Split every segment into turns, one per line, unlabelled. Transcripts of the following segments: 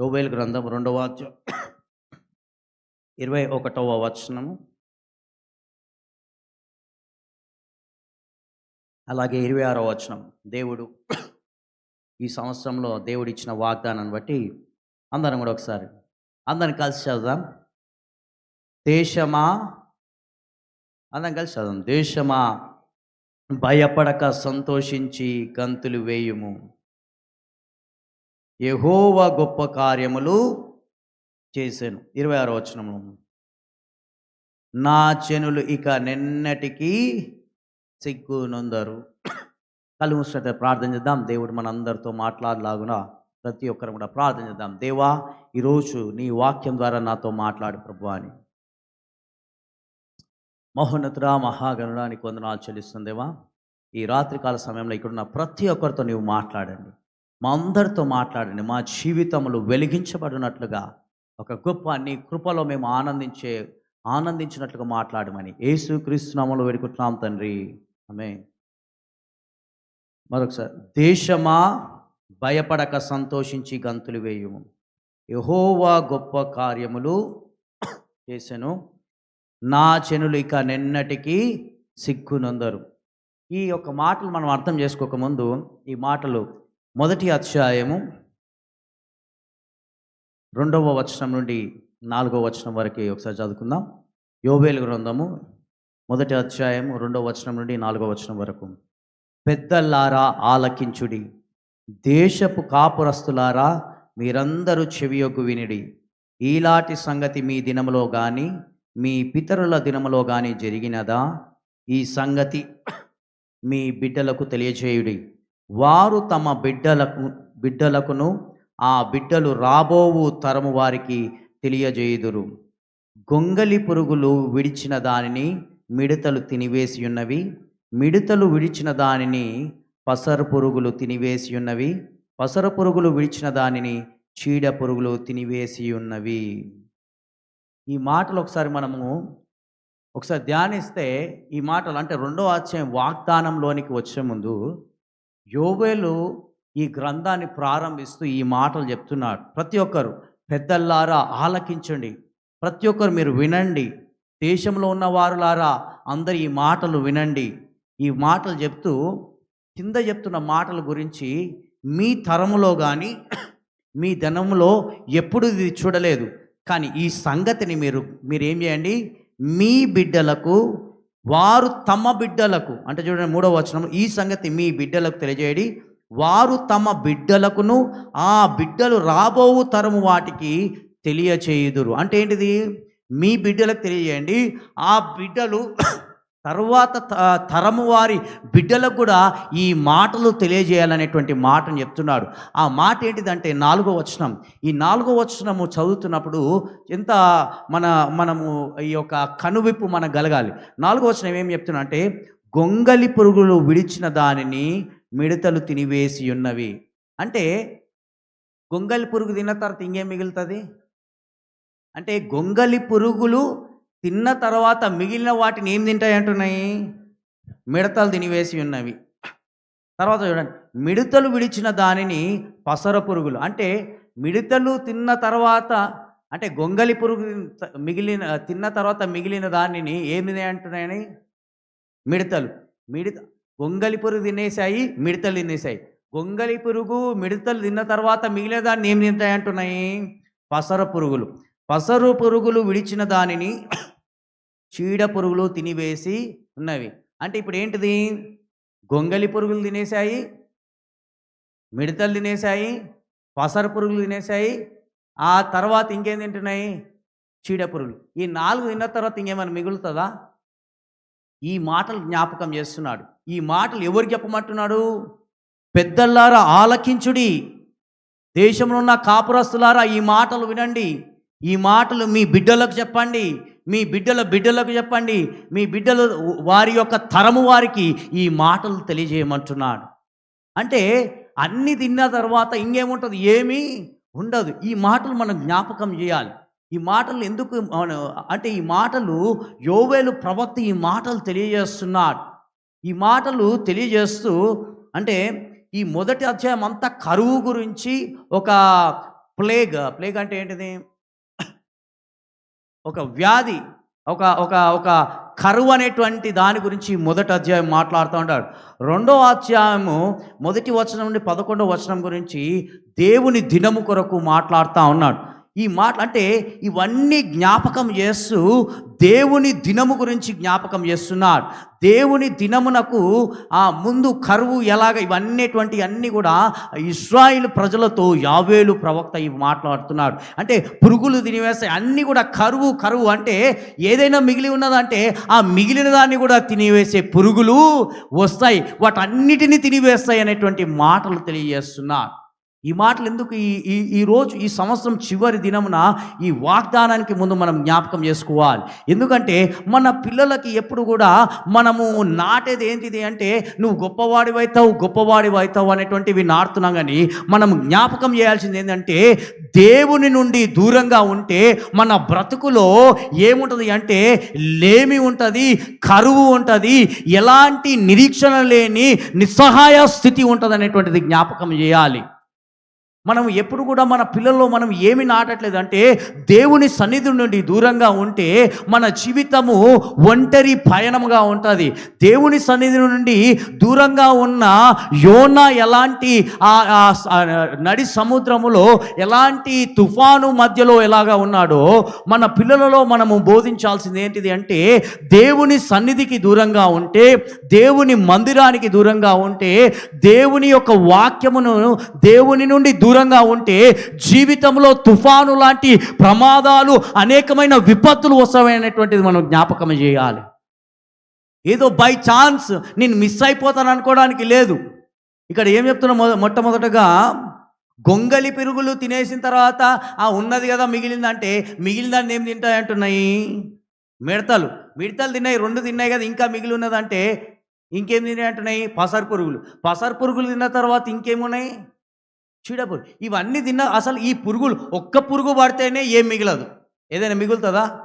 యోవేల్ గ్రంథం రెండవ అధ్యాయం ఇరవై ఒకటవ వచనము. అలాగే ఇరవై ఆరవ వచనం దేవుడు ఈ సంవత్సరంలో దేవుడు ఇచ్చిన వాగ్దానాన్ని బట్టి అందరం కూడా ఒకసారి అందరం కలిసి చదువుదాం. దేశమా? అందరం కలిసి చదుదాం దేశమా? భయపడక సంతోషించి గంతులు వేయుము. యహోవ గొప్ప కార్యములు చేశాను. ఇరవై ఆరో వచనము. నా చెనులు ఇక నిన్నటికి సిగ్గునొందరు కళ్ళు మూసినట్టు ప్రార్థన చేద్దాం. దేవుడు మనందరితో మాట్లాడలాగున ప్రతి ఒక్కరు కూడా ప్రార్థన చేద్దాం. దేవా ఈరోజు నీ వాక్యం ద్వారా నాతో మాట్లాడు ప్రభు అని. మహోన్నతురా మహాగణుడా నీకు వందనాలు చెల్లిస్తుందేవా ఈ రాత్రికాల సమయంలో ఇక్కడున్న ప్రతి ఒక్కరితో నీవు మాట్లాడండి. మా అందరితో మాట్లాడండి. మా జీవితములు వెలిగించబడినట్లుగా ఒక గొప్ప నీ కృపలో మేము ఆనందించే ఆనందించినట్లుగా మాట్లాడమని యేసు క్రీస్తునామలు వేడుకుంటున్నాం తండ్రి. ఆమె మరొకసారి దేశమా భయపడక సంతోషించి గంతులు వేయుము. యహోవా గొప్ప కార్యములు చేశాను నా చెనులు ఇక నిన్నటికి సిగ్గునందరు. ఈ యొక్క మాటలు మనం అర్థం చేసుకోకముందు ఈ మాటలు మొదటి అధ్యాయము రెండవ వచనం నుండి నాలుగవ వచనం వరకు ఒకసారి చదువుకుందాం. యోబేలు గ్రంథము మొదటి అధ్యాయం రెండవ వచనం నుండి నాలుగవ వచనం వరకు. పెద్దల్లారా ఆలకించుడి. దేశపు కాపురస్తులారా మీరందరూ చెవియొగ్గు వినిడి. ఈలాంటి సంగతి మీ దినములో కానీ మీ పితరుల దినములో కానీ జరిగినదా? ఈ సంగతి మీ బిడ్డలకు తెలియజేయుడి. వారు తమ బిడ్డలకు బిడ్డలకును ఆ బిడ్డలు రాబోవు తరము వారికి తెలియజేయుదురు. గొంగలి పురుగులు విడిచిన దానిని మిడతలు తినివేసి ఉన్నవి మిడతలు విడిచిన దానిని పసరు పురుగులు తినివేసి ఉన్నవి పసర పురుగులు విడిచిన దానిని చీడ పురుగులు తినివేసి ఉన్నవి ఈ మాటలు ఒకసారి మనము ఒకసారి ధ్యానిస్తే ఈ మాటలు అంటే రెండో అధ్యాయం వాగ్దానంలోనికి వచ్చే ముందు యోవేలు ఈ గ్రంథాన్ని ప్రారంభిస్తూ ఈ మాటలు చెప్తున్నాడు. ప్రతి ఒక్కరు పెద్దల్లారా ఆలకించండి. ప్రతి ఒక్కరు మీరు వినండి. దేశంలో ఉన్న వారులారా అందరు ఈ మాటలు వినండి. ఈ మాటలు చెప్తూ కింద చెప్తున్న మాటల గురించి మీ తరములో కానీ మీ ధనములో ఎప్పుడు ఇది చూడలేదు. కానీ ఈ సంగతిని మీరు మీరేం చేయండి? మీ బిడ్డలకు వారు తమ బిడ్డలకు అంటే చూడండి మూడవ వచనం ఈ సంగతి మీ బిడ్డలకు తెలియజేయడి. వారు తమ బిడ్డలకును ఆ బిడ్డలు రాబోవు తరము వాటికి తెలియచేయుదురు. అంటే ఏంటిది? మీ బిడ్డలకు తెలియజేయండి. ఆ బిడ్డలు తర్వాత త- తరము వారి బిడ్డలకు కూడా ఈ మాటలు తెలియజేయాలనేటువంటి మాటను చెప్తున్నాడు. ఆ మాట ఏంటిదంటే నాలుగో వచనం. ఈ నాలుగో వచనము చదువుతున్నప్పుడు ఎంత మన మనము ఈ యొక్క కనువిప్పు మనకు కలగాలి. నాలుగో వచనం ఏం చెప్తున్నా అంటే గొంగలి పురుగులు విడిచిన దానిని మిడతలు తినివేసి ఉన్నవి. అంటే గొంగలి పురుగు తిన్న తర్వాత ఇంకేం మిగులుతుంది? అంటే గొంగలి పురుగులు తిన్న తర్వాత మిగిలిన వాటిని ఏం తింటాయి అంటున్నాయి? మిడతలు తినివేసి ఉన్నవి. తర్వాత చూడండి. మిడతలు విడిచిన దానిని పసర పురుగులు. అంటే మిడతలు తిన్న తర్వాత అంటే గొంగలి పురుగు మిగిలిన తిన్న తర్వాత మిగిలిన దానిని ఏమి అంటున్నాయని? మిడతలు. మిడత గొంగలి పురుగు తినేసాయి మిడతలు తినేసాయి గొంగలి పురుగు మిడతలు తిన్న తర్వాత మిగిలిన దాన్ని ఏం తింటాయి అంటున్నాయి? పసర పురుగులు. పసరు పురుగులు విడిచిన దానిని చీడ పురుగులు తినివేసి ఉన్నవి. అంటే ఇప్పుడు ఏంటిది? గొంగలి పురుగులు తినేసాయి మిడతలు తినేశాయి పసర పురుగులు తినేసాయి ఆ తర్వాత ఇంకేం తింటున్నాయి? చీడ పురుగులు. ఈ నాలుగు తిన్న తర్వాత ఇంకేమైనా మిగులుతుందా? ఈ మాటలు జ్ఞాపకం చేస్తున్నాడు. ఈ మాటలు ఎవరు చెప్పమంటున్నాడు? పెద్దల్లారా ఆలకించుడి. దేశంలో ఉన్న కాపురస్తులారా ఈ మాటలు వినండి. ఈ మాటలు మీ బిడ్డలకు చెప్పండి. మీ బిడ్డల బిడ్డలకు చెప్పండి. మీ బిడ్డలు వారి యొక్క తరము వారికి ఈ మాటలు తెలియజేయమంటున్నాడు. అంటే అన్ని తిన్న తర్వాత ఇంకేముంటుంది? ఏమీ ఉండదు. ఈ మాటలు మనం జ్ఞాపకం చేయాలి. ఈ మాటలు ఎందుకు అంటే ఈ మాటలు యోవేలు ప్రవక్త ఈ మాటలు తెలియజేస్తున్నాడు. ఈ మాటలు తెలియజేస్తూ అంటే ఈ మొదటి అధ్యాయం అంతా కరువు గురించి ఒక ప్లేగ్ ప్లేగ్ అంటే ఏంటిది? ఒక వ్యాధి ఒక ఒక ఒక కరువు అనేటువంటి దాని గురించి మొదటి అధ్యాయం మాట్లాడుతూ ఉంటాడు. రెండో అధ్యాయము మొదటి వచనం నుండి పదకొండో వచనం గురించి దేవుని దినము కొరకు మాట్లాడుతూ ఉన్నాడు. ఈ మాటలు అంటే ఇవన్నీ జ్ఞాపకం చేస్తూ దేవుని దినము గురించి జ్ఞాపకం చేస్తున్నాడు దేవుని దినమునకు ఆ ముందు కరువు ఎలాగ ఇవన్నేటువంటి అన్నీ కూడా ఇస్రాయిల్ ప్రజలతో యావేలు ప్రవక్త ఇవి మాట్లాడుతున్నాడు. అంటే పురుగులు తినివేస్తాయి అన్నీ కూడా కరువు కరువు అంటే ఏదైనా మిగిలి ఉన్నదంటే ఆ మిగిలిన దాన్ని కూడా తినివేసే పురుగులు వస్తాయి. వాటన్నిటిని తినివేస్తాయి అనేటువంటి మాటలు తెలియజేస్తున్నాడు ఈ మాటలు ఎందుకు ఈ ఈ ఈ రోజు ఈ సంవత్సరం చివరి దినమున ఈ వాగ్దానానికి ముందు మనం జ్ఞాపకం చేసుకోవాలి. ఎందుకంటే మన పిల్లలకి ఎప్పుడు కూడా మనము నాటేది ఏంటిది అంటే నువ్వు గొప్పవాడి అవుతావు గొప్పవాడి అవుతావు అనేటువంటివి నాటుతున్నాం కానీ మనం జ్ఞాపకం చేయాల్సింది ఏంటంటే దేవుని నుండి దూరంగా ఉంటే మన బ్రతుకులో ఏముంటుంది అంటే లేమి ఉంటుంది కరువు ఉంటుంది ఎలాంటి నిరీక్షణ లేని నిస్సహాయ స్థితి ఉంటుంది అనేటువంటిది జ్ఞాపకం చేయాలి. మనం ఎప్పుడు కూడా మన పిల్లల్లో మనం ఏమి నాటట్లేదు అంటే దేవుని సన్నిధి నుండి దూరంగా ఉంటే మన జీవితము ఒంటరి పయనముగా ఉంటుంది. దేవుని సన్నిధి నుండి దూరంగా ఉన్న యోన ఎలాంటి ఆ- నడి సముద్రములో ఎలాంటి తుఫాను మధ్యలో ఎలాగా ఉన్నాడో మన పిల్లలలో మనము బోధించాల్సింది ఏంటిది అంటే దేవుని సన్నిధికి దూరంగా ఉంటే దేవుని మందిరానికి దూరంగా ఉంటే దేవుని యొక్క వాక్యమును దేవుని నుండి దూరంగా ఉంటే జీవితంలో తుఫాను లాంటి ప్రమాదాలు అనేకమైన విపత్తులు వస్తాయనేటువంటిది మనం జ్ఞాపకం చేయాలి. ఏదో బై ఛాన్స్ నేను మిస్ అయిపోతాను అనుకోవడానికి లేదు. ఇక్కడ ఏం చెప్తున్నా మొ మొట్టమొదటగా గొంగలి పెరుగులు తినేసిన తర్వాత ఆ ఉన్నది కదా మిగిలిందంటే మిగిలిన దాన్ని ఏం తింటాయి అంటున్నాయి? మిడతలు మిడతలు తిన్నాయి రెండు తిన్నాయి కదా ఇంకా మిగిలి ఉన్నదంటే ఇంకేం తిన్నాయి అంటున్నాయి? పసరు పురుగులు. పసరు పురుగులు తిన్న తర్వాత ఇంకేమున్నాయి? చీడపురుగు ఇవన్నీ తిన్న అసలు ఈ పురుగులు ఒక్క పురుగు పడితేనే ఏం మిగలదు. ఏదైనా మిగులుతుందా?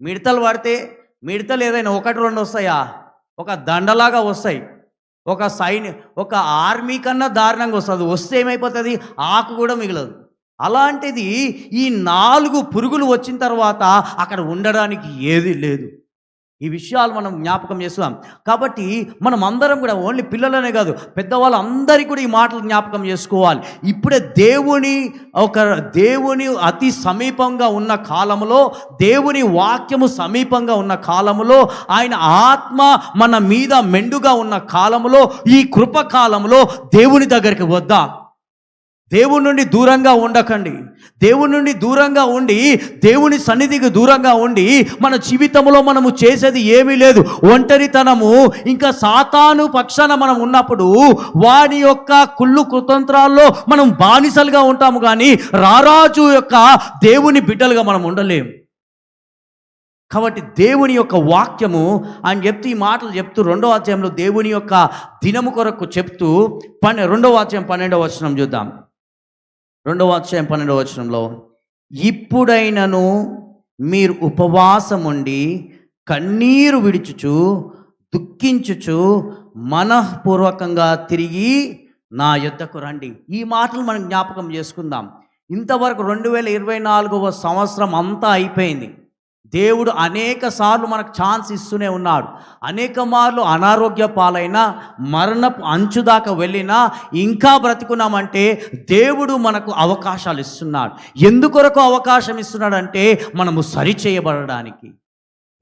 మిడతలు పడితే మిడతలు ఏదైనా ఒకటి రెండు వస్తాయా? ఒక దండలాగా వస్తాయి. ఒక సైన్య ఒక ఆర్మీ కన్నా దారుణంగా వస్తుంది. వస్తే ఏమైపోతుంది? ఆకు కూడా మిగలదు. అలాంటిది ఈ నాలుగు పురుగులు వచ్చిన తర్వాత అక్కడ ఉండడానికి ఏది లేదు. ఈ విషయాలు మనం జ్ఞాపకం చేస్తున్నాం. కాబట్టి మనం అందరం కూడా ఓన్లీ పిల్లలనే కాదు పెద్దవాళ్ళు అందరికీ కూడా ఈ మాటలు జ్ఞాపకం చేసుకోవాలి. ఇప్పుడే దేవుని ఒక దేవుని అతి సమీపంగా ఉన్న కాలంలో దేవుని వాక్యము సమీపంగా ఉన్న కాలములో ఆయన ఆత్మ మన మీద మెండుగా ఉన్న కాలంలో ఈ కృప కాలంలో దేవుని దగ్గరికి వద్దాం. దేవుని నుండి దూరంగా ఉండకండి. దేవుని నుండి దూరంగా ఉండి దేవుని సన్నిధికి దూరంగా ఉండి మన జీవితంలో మనము చేసేది ఏమీ లేదు. ఒంటరితనము ఇంకా సాతాను పక్షాన మనం ఉన్నప్పుడు వాడి యొక్క కుళ్ళు కుతంత్రాల్లో మనం బానిసలుగా ఉంటాము కానీ రారాజు యొక్క దేవుని బిడ్డలుగా మనం ఉండలేము. కాబట్టి దేవుని యొక్క వాక్యము ఆయన చెప్తూ ఈ మాటలు చెప్తూ రెండవ అధ్యాయంలో దేవుని యొక్క దినము కొరకు చెప్తూ పన్నె రెండవ అధ్యాయం పన్నెండవ వచనం చూద్దాం. రెండవ అధ్యాయం పన్నెండవ వచనంలో ఇప్పుడైనను మీరు ఉపవాసం ఉండి కన్నీరు విడుచుచు దుఃఖించుచు మనఃపూర్వకంగా తిరిగి నా యుద్ధకు రండి. ఈ మాటలు మనం జ్ఞాపకం చేసుకుందాం. ఇంతవరకు రెండు వేల ఇరవై నాలుగవ సంవత్సరం అంతా అయిపోయింది. దేవుడు అనేక సార్లు మనకు ఛాన్స్ ఇస్తూనే ఉన్నాడు. అనేక మార్లు అనారోగ్య పాలైనా మరణపు అంచు దాకా వెళ్ళినా ఇంకా బ్రతుకున్నామంటే దేవుడు మనకు అవకాశాలు ఇస్తున్నాడు. ఎందుకొరకు అవకాశం ఇస్తున్నాడంటే మనము సరిచేయబడడానికి.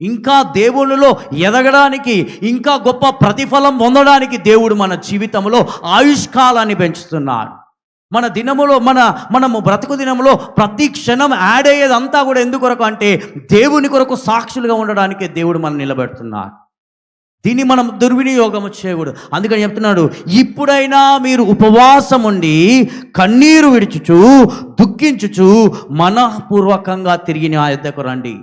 ఇంకా దేవుళ్ళలో ఎదగడానికి ఇంకా గొప్ప ప్రతిఫలం పొందడానికి దేవుడు మన జీవితంలో ఆయుష్కాలాన్ని పెంచుతున్నాడు. మన దినములో మన మనము బ్రతుకు దినములో ప్రతి క్షణం యాడ్ అయ్యేదంతా కూడా ఎందుకొరకు అంటే దేవుని కొరకు సాక్షులుగా ఉండడానికే దేవుడు మనం నిలబెడుతున్నాడు. దీన్ని మనం దుర్వినియోగం చేయకూడదు. అందుకని చెప్తున్నాడు ఇప్పుడైనా మీరు ఉపవాసం ఉండి కన్నీరు విడుచుచు దుఃఖించుచు మనఃపూర్వకంగా తిరిగి నా యొద్దకు రండి.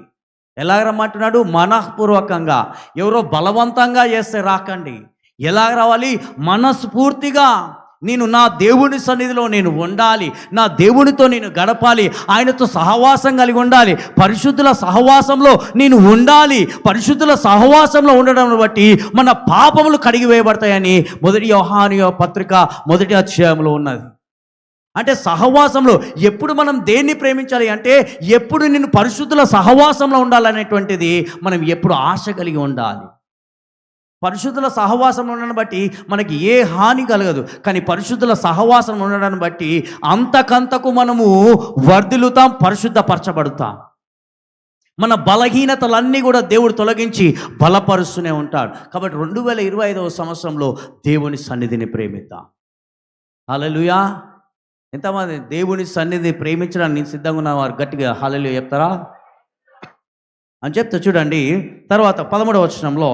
ఎలా రమ్మంటున్నాడు మనఃపూర్వకంగా. ఎవరో బలవంతంగా చేస్తే రాకండి. ఎలా రావాలి? మనస్ఫూర్తిగా. నేను నా దేవుని సన్నిధిలో నేను ఉండాలి నా దేవునితో నేను గడపాలి ఆయనతో సహవాసం కలిగి ఉండాలి పరిశుద్ధుల సహవాసంలో నేను ఉండాలి పరిశుద్ధుల సహవాసంలో ఉండడం బట్టి మన పాపములు కడిగి వేయబడతాయని మొదటి యోహాను పత్రిక మొదటి అధ్యాయంలో ఉన్నది. అంటే సహవాసంలో ఎప్పుడు మనం దేన్ని ప్రేమించాలి అంటే ఎప్పుడు నేను పరిశుద్ధుల సహవాసంలో ఉండాలనేటువంటిది మనం ఎప్పుడు ఆశ కలిగి ఉండాలి. పరిశుద్ధుల సహవాసం ఉండడాన్ని బట్టి మనకి ఏ హాని కలగదు. కానీ పరిశుద్ధుల సహవాసం ఉండడాన్ని బట్టి అంతకంతకు మనము వర్ధిల్లుతాం పరిశుద్ధపరచబడుతాం. మన బలహీనతలన్నీ కూడా దేవుడు తొలగించి బలపరుస్తూనే ఉంటాడు. కాబట్టి రెండు వేల ఇరవై ఐదవ సంవత్సరంలో దేవుని సన్నిధిని ప్రేమిద్దాం. హలలుయా ఎంతమంది దేవుని సన్నిధి ప్రేమించడానికి సిద్ధంగా ఉన్న వారు గట్టిగా హలలు చెప్తారా? అని చెప్తా చూడండి తర్వాత పదమూడవ వచనంలో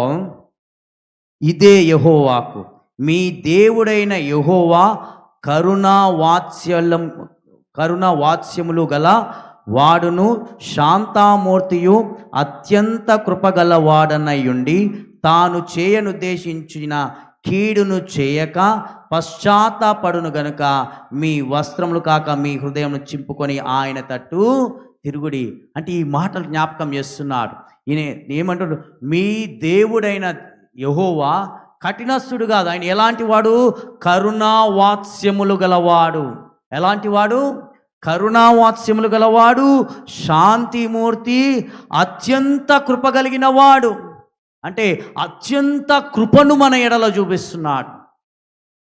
ఇదే యహోవాకు. మీ దేవుడైన యహోవా కరుణా వాత్సల్యం కరుణ వాత్స్యములు గల వాడును శాంతామూర్తియు అత్యంత కృపగలవాడనయుండి తాను చేయనుద్దేశించిన కీడును చేయక పశ్చాత్తాపడును గనుక మీ వస్త్రములు కాక మీ హృదయం చింపుకొని ఆయన తట్టు తిరుగుడి. అంటే ఈ మాటలు జ్ఞాపకం చేస్తున్నాడు. ఈయన ఏమంటాడు? మీ దేవుడైన యహోవా కఠినస్తుడు కాదు. ఆయన ఎలాంటి వాడు? కరుణా వాత్స్యములు గలవాడు. ఎలాంటి వాడు? కరుణావాత్స్యములు గలవాడు శాంతిమూర్తి అత్యంత కృప కలిగిన వాడు. అంటే అత్యంత కృపను మన ఎడల చూపిస్తున్నాడు.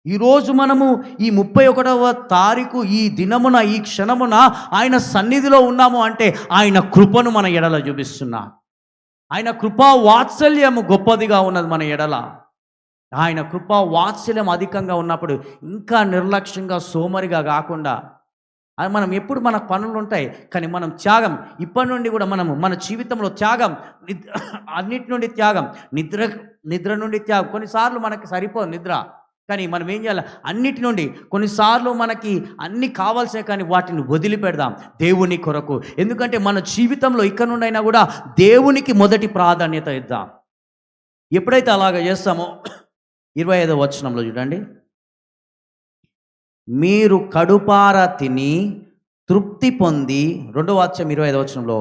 ఈరోజు మనము ఈ ముప్పై ఒకటవ తారీఖు ఈ దినమున ఈ క్షణమున ఆయన సన్నిధిలో ఉన్నాము అంటే ఆయన కృపను మన ఎడల చూపిస్తున్నాడు. ఆయన కృపా వాత్సల్యము గొప్పదిగా ఉన్నది మన ఎడల. ఆయన కృపా వాత్సల్యం అధికంగా ఉన్నప్పుడు ఇంకా నిర్లక్ష్యంగా సోమరిగా కాకుండా అది మనం ఎప్పుడు మన పనులు ఉంటాయి కానీ మనం త్యాగం ఇప్పటి నుండి కూడా మనము మన జీవితంలో త్యాగం నిద్ర అన్నిటి నుండి త్యాగం నిద్ర నిద్ర నుండి త్యాగం. కొన్నిసార్లు మనకి సరిపోదు నిద్ర. కానీ మనం ఏం చేయాలి? అన్నిటి నుండి కొన్నిసార్లు మనకి అన్ని కావాల్సే కానీ వాటిని వదిలిపెడదాం. దేవుని కొరకు. ఎందుకంటే మన జీవితంలో ఇక్కడ నుండి అయినా కూడా దేవునికి మొదటి ప్రాధాన్యత ఇద్దాం. ఎప్పుడైతే అలాగ చేస్తామో ఇరవై ఐదో వచనంలో చూడండి. మీరు కడుపార తిని తృప్తి పొంది రెండో వాక్యం ఇరవై ఐదో వచనంలో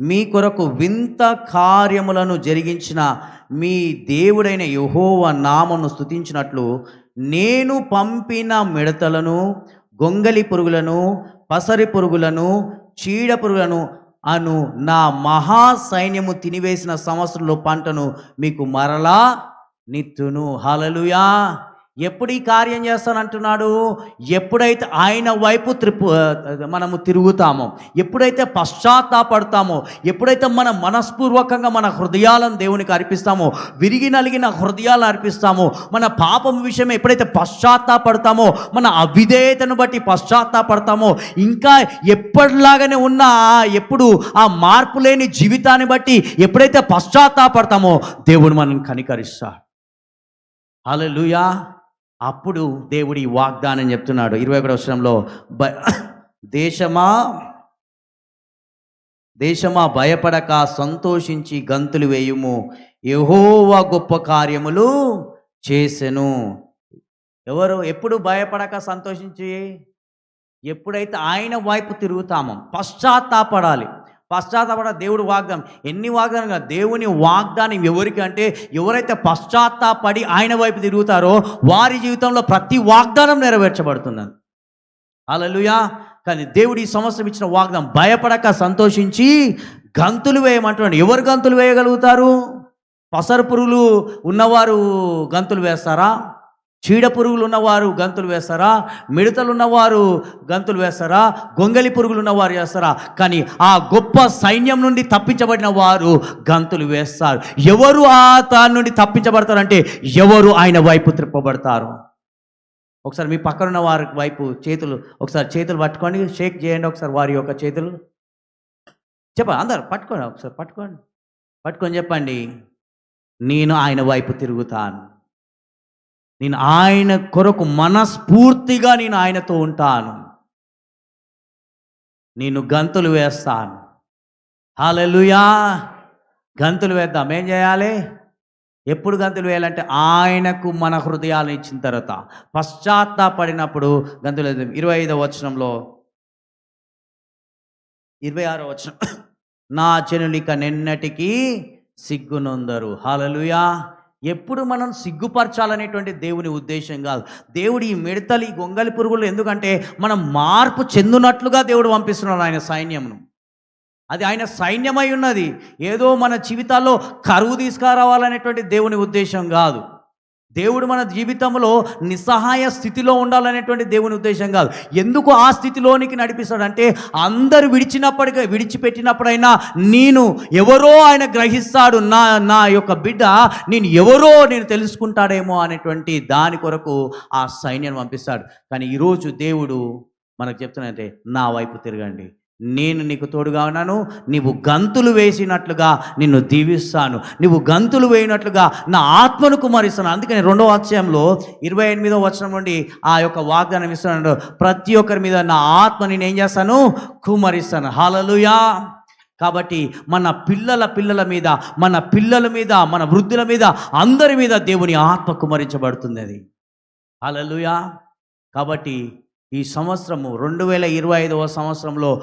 మీ కొరకు వింత కార్యములను జరిగించిన మీ దేవుడైన యహోవ నామను స్థుతించినట్లు నేను పంపిన మిడతలను గొంగలి పురుగులను పసరి పురుగులను చీడ పురుగులను అను నా మహా సైన్యము తినివేసిన సంవత్సరంలో పంటను మీకు మరలా నిత్తును. హలలుయా ఎప్పుడు ఈ కార్యం చేస్తానంటున్నాడు? ఎప్పుడైతే ఆయన వైపు త్రిపు మనము తిరుగుతామో ఎప్పుడైతే పశ్చాత్తాపడతామో ఎప్పుడైతే మన మనస్పూర్వకంగా మన హృదయాలను దేవునికి అర్పిస్తామో విరిగి నలిగిన హృదయాలను అర్పిస్తామో మన పాపం విషయం ఎప్పుడైతే పశ్చాత్తాపడతామో మన అవిధేయతను బట్టి పశ్చాత్తాపడతామో ఇంకా ఎప్పటిలాగానే ఉన్న ఎప్పుడు ఆ మార్పు లేని జీవితాన్ని బట్టి ఎప్పుడైతే పశ్చాత్తాపడతామో దేవుడు మనం కనికరిస్తాడు. హల్లెలూయా. అప్పుడు దేవుడి వాగ్దానం చెప్తున్నాడు. ఇరవై ఒకటి వర్షంలో బ దేశమా దేశమా భయపడక సంతోషించి గంతులు వేయుము. యెహోవా గొప్ప కార్యములు చేసెను. ఎవరు ఎప్పుడు భయపడక సంతోషించి? ఎప్పుడైతే ఆయన వైపు తిరుగుతామో పశ్చాత్తాపడాలి. పశ్చాత్తాపడ దేవుడు వాగ్దానం ఎన్ని వాగ్దానం దేవుని వాగ్దానం ఎవరికి అంటే ఎవరైతే పశ్చాత్తాపడి ఆయన వైపు తిరుగుతారో వారి జీవితంలో ప్రతి వాగ్దానం నెరవేర్చబడుతున్నది. అలలుయా కానీ దేవుడు ఈ సంవత్సరం ఇచ్చిన వాగ్దానం భయపడక సంతోషించి గంతులు వేయమంటున్నాడు. ఎవరు గంతులు వేయగలుగుతారు? పసరు పురుగులు ఉన్నవారు గంతులు వేస్తారా? చీడ పురుగులు ఉన్నవారు గంతులు వేస్తారా? మిడతలు ఉన్నవారు గంతులు వేస్తారా? గొంగలి పురుగులు ఉన్నవారు వేస్తారా? కానీ ఆ గొప్ప సైన్యం నుండి తప్పించబడిన వారు గంతులు వేస్తారు. ఎవరు ఆ తాను నుండి తప్పించబడతారంటే ఎవరు ఆయన వైపు త్రిప్పబడతారు? ఒకసారి మీ పక్కనున్న వారి వైపు చేతులు ఒకసారి చేతులు పట్టుకోండి. షేక్ చేయండి ఒకసారి వారి యొక్క చేతులు. చెప్పండి అందరు పట్టుకోండి ఒకసారి పట్టుకోండి. పట్టుకొని చెప్పండి నేను ఆయన వైపు తిరుగుతాను. నేను ఆయన కొరకు మనస్ఫూర్తిగా నేను ఆయనతో ఉంటాను. నేను గంతులు వేస్తాను. హాలెలుయా గంతులు వేద్దాం. ఏం చేయాలి? ఎప్పుడు గంతులు వేయాలంటే ఆయనకు మన హృదయాలను ఇచ్చిన తర్వాత. పశ్చాత్తాపడినప్పుడు గంతులు వేద్దాం. ఇరవై ఐదవ వచనంలో. ఇరవై ఆరో వచనం. నా జనులిక నిన్నటికీ సిగ్గునొందరు. హాలలుయా ఎప్పుడు మనం సిగ్గుపరచాలనేటువంటి దేవుని ఉద్దేశం కాదు. దేవుడు ఈ మిడతలు ఈ గొంగలి పురుగులు ఎందుకంటే మనం మార్పు చెందునట్లుగా దేవుడు పంపిస్తున్నాడు ఆయన సైన్యమును. అది ఆయన సైన్యమై ఉన్నది. ఏదో మన జీవితాల్లో కరువు తీసుకురావాలనేటువంటి దేవుని ఉద్దేశం కాదు. దేవుడు మన జీవితంలో నిస్సహాయ స్థితిలో ఉండాలనేటువంటి దేవుని ఉద్దేశం కాదు. ఎందుకు ఆ స్థితిలోనికి నడిపిస్తాడంటే అందరు విడిచినప్పటికీ విడిచిపెట్టినప్పుడైనా నేను ఎవరో ఆయన గ్రహిస్తాడు నా నా యొక్క బిడ్డ నేను ఎవరో నేను తెలుసుకుంటాడేమో అనేటువంటి దాని కొరకు ఆ సైన్యం పంపిస్తాడు. కానీ ఈరోజు దేవుడు మనకు చెప్తున్నట్టే నా వైపు తిరగండి. నేను నీకు తోడుగా ఉన్నాను. నీవు గంతులు వేసినట్లుగా నిన్ను దీవిస్తాను. నీవు గంతులు వేయినట్లుగా నా ఆత్మను కుమారిస్తాను. అందుకని రెండవ అధ్యాయంలో ఇరవై ఎనిమిదో వచనం నుండి ఆ యొక్క వాగ్దానం ఇస్తున్నాడు. ప్రతి ఒక్కరి మీద నా ఆత్మ నేను ఏం చేస్తాను? కుమరిస్తాను. హాలలుయా కాబట్టి మన పిల్లల పిల్లల మీద మన పిల్లల మీద మన వృద్ధుల మీద అందరి మీద దేవుని ఆత్మ కుమరించబడుతుంది అది. హాలలుయా కాబట్టి ఈ సంవత్సరము రెండు వేల ఇరవై ఐదవ సంవత్సరంలో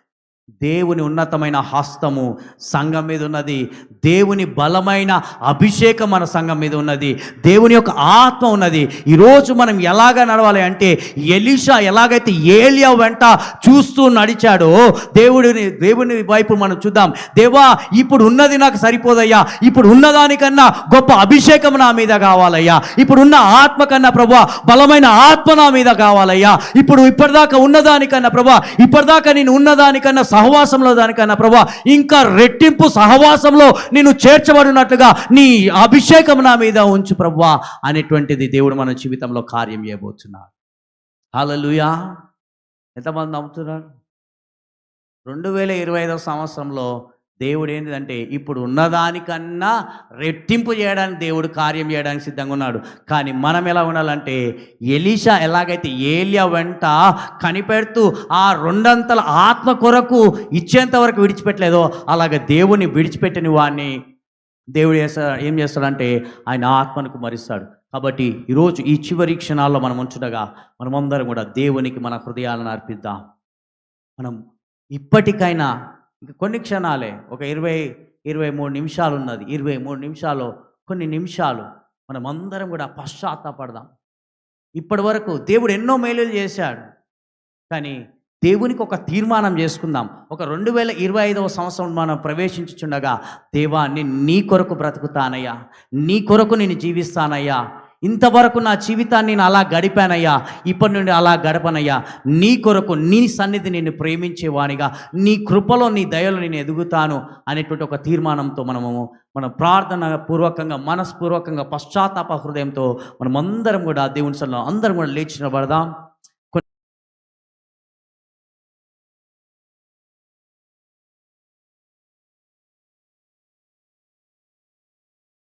దేవుని ఉన్నతమైన హస్తము సంఘం మీద ఉన్నది. దేవుని బలమైన అభిషేకం మన సంఘం మీద ఉన్నది. దేవుని యొక్క ఆత్మ ఉన్నది. ఈరోజు మనం ఎలాగ నడవాలి అంటే ఎలీషా ఎలాగైతే ఏలియా వెంట చూస్తూ నడిచాడో దేవుడిని దేవుని వైపు మనం చూద్దాం. దేవా ఇప్పుడు ఉన్నది నాకు సరిపోదయ్యా. ఇప్పుడు ఉన్నదానికన్నా గొప్ప అభిషేకం నా మీద కావాలయ్యా. ఇప్పుడు ఉన్న ఆత్మ కన్నా ప్రభా బలమైన ఆత్మ నా మీద కావాలయ్యా. ఇప్పుడు ఇప్పటిదాకా ఉన్నదానికన్నా ప్రభా ఇప్పటిదాకా నేను ఉన్నదానికన్నా సహవాసంలో దానికన్నా ప్రభా ఇంకా రెట్టింపు సహవాసంలో నేను చేర్చబడినట్లుగా నీ అభిషేకం నా మీద ఉంచు ప్రభా అనేటువంటిది దేవుడు మన జీవితంలో కార్యం చేయబోతున్నాడు. హలలుయా ఎంతమంది నమ్ముతున్నారు? రెండు వేల ఇరవై ఐదవ సంవత్సరంలో దేవుడు ఏంటిదంటే ఇప్పుడు ఉన్నదానికన్నా రెట్టింపు చేయడానికి దేవుడు కార్యం చేయడానికి సిద్ధంగా ఉన్నాడు. కానీ మనం ఎలా ఉండాలంటే ఎలీషా ఎలాగైతే ఏలియా వెంట కనిపెడుతూ ఆ రెండంతల ఆత్మ కొరకు ఇచ్చేంత వరకు విడిచిపెట్టలేదో అలాగే దేవుని విడిచిపెట్టని వాడిని దేవుడు చేస్తా ఏం చేస్తాడంటే ఆయన ఆత్మను కుమరిస్తాడు కాబట్టి ఈరోజు ఈ చివరి క్షణాల్లో మనం ఉంచుడగా మనమందరం కూడా దేవునికి మన హృదయాలను అర్పిద్దాం. మనం ఇప్పటికైనా ఇంక కొన్ని క్షణాలే ఒక ఇరవై ఇరవై మూడు నిమిషాలు ఉన్నది ఇరవై మూడు నిమిషాలు కొన్ని నిమిషాలు మనం అందరం కూడా పశ్చాత్తాపడదాం. ఇప్పటి వరకు దేవుడు ఎన్నో మేలులు చేశాడు. కానీ దేవునికి ఒక తీర్మానం చేసుకుందాం. ఒక రెండు వేల ఇరవై ఐదవ సంవత్సరం మనం ప్రవేశించుచుండగా దేవా నేను నీ కొరకు బ్రతుకుతానయ్యా. నీ కొరకు నేను జీవిస్తానయ్యా. ఇంతవరకు నా జీవితాన్ని నేను అలా గడిపానయ్యా ఇప్పటి నుండి అలా గడపనయ్యా. నీ కొరకు నీ సన్నిధి నేను ప్రేమించేవానిగా నీ కృపలో నీ దయలో నేను ఎదుగుతాను అనేటువంటి ఒక తీర్మానంతో మనము మన ప్రార్థన పూర్వకంగా మనస్పూర్వకంగా పశ్చాత్తాప హృదయంతో మనం అందరం కూడా దేవుని సన్నిధిలో అందరం కూడా లేచిన పడదాం